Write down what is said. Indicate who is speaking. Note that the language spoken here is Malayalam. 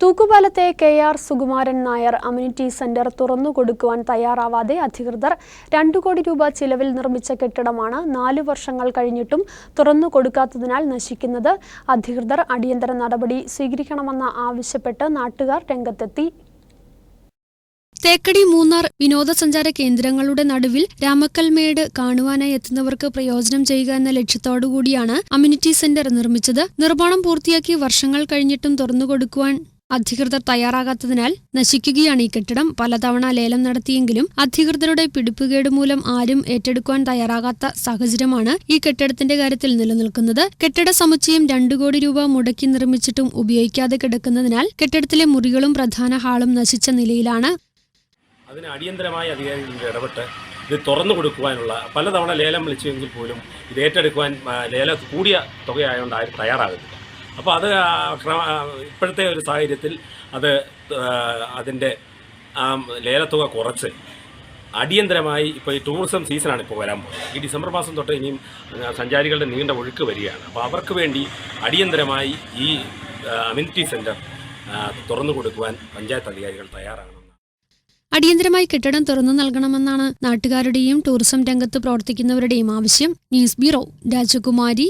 Speaker 1: തൂക്കുപാലത്തെ K R Sukumaran Nair community centre തുറന്നു കൊടുക്കുവാൻ തയ്യാറാവാതെ അധികൃതർ രണ്ടു കോടി രൂപ ചിലവിൽ നിർമ്മിച്ച കെട്ടിടമാണ് നാലു വർഷങ്ങൾ കഴിഞ്ഞിട്ടും തുറന്നു കൊടുക്കാത്തതിനാൽ നശിക്കുന്നത്. അധികൃതർ അടിയന്തര നടപടി സ്വീകരിക്കണമെന്ന് ആവശ്യപ്പെട്ട് നാട്ടുകാർ രംഗത്തെത്തി.
Speaker 2: തേക്കടി മൂന്നാർ വിനോദസഞ്ചാര കേന്ദ്രങ്ങളുടെ നടുവിൽ രാമക്കൽമേട് കാണുവാനായി എത്തുന്നവർക്ക് പ്രയോജനം ചെയ്യുക എന്ന ലക്ഷ്യത്തോടുകൂടിയാണ് അമ്യൂണിറ്റി സെന്റർ നിർമ്മിച്ചത്. നിർമ്മാണം പൂർത്തിയാക്കി വർഷങ്ങൾ കഴിഞ്ഞിട്ടും തുറന്നുകൊടുക്കുവാൻ അധികൃതർ തയ്യാറാകാത്തതിനാൽ നശിക്കുകയാണ് ഈ കെട്ടിടം. പലതവണ ലേലം നടത്തിയെങ്കിലും അധികൃതരുടെ പിടിപ്പുകേട് മൂലം ആരും ഏറ്റെടുക്കുവാൻ തയ്യാറാകാത്ത സാഹചര്യമാണ് ഈ കെട്ടിടത്തിന്റെ കാര്യത്തിൽ നിലനിൽക്കുന്നത്. കെട്ടിട സമുച്ചയം രണ്ടു കോടി രൂപ മുടക്കി നിർമ്മിച്ചിട്ടും ഉപയോഗിക്കാതെ കിടക്കുന്നതിനാൽ കെട്ടിടത്തിലെ മുറികളും പ്രധാന ഹാളും നശിച്ച നിലയിലാണ്.
Speaker 3: അടിയന്തരമായി ഇത് തുറന്നു കൊടുക്കുവാനുള്ള പലതവണ ലേലം വിളിച്ചെങ്കിൽ പോലും ഇത് ഏറ്റെടുക്കുവാൻ ലേല കൂടിയ തുകയായതുകൊണ്ട് ആരും തയ്യാറാകുന്നില്ല അപ്പോൾ അത് ഇപ്പോഴത്തെ ഒരു സാഹചര്യത്തിൽ അത് അതിന്റെ ലേലത്തുക കുറച്ച് അടിയന്തരമായി ഇപ്പോൾ ഈ ടൂറിസം സീസണാണ് ഇപ്പോൾ വരാൻ പോകുന്നത്. ഈ ഡിസംബർ മാസം തൊട്ട് ഇനിയും സഞ്ചാരികളുടെ നീണ്ട ഒഴുക്ക് വരികയാണ്. അപ്പോൾ അവർക്ക് വേണ്ടി അടിയന്തരമായി ഈ അമ്യൂണിറ്റി സെന്റർ തുറന്നു കൊടുക്കുവാൻ പഞ്ചായത്ത് അധികാരികൾ തയ്യാറാണ്
Speaker 2: അടിയന്തരമായി കെട്ടിടം തുറന്നു നൽകണമെന്നാണ് നാട്ടുകാരുടെയും ടൂറിസം രംഗത്ത് പ്രവർത്തിക്കുന്നവരുടെയും ആവശ്യം. ന്യൂസ് ബ്യൂറോ രാജകുമാരി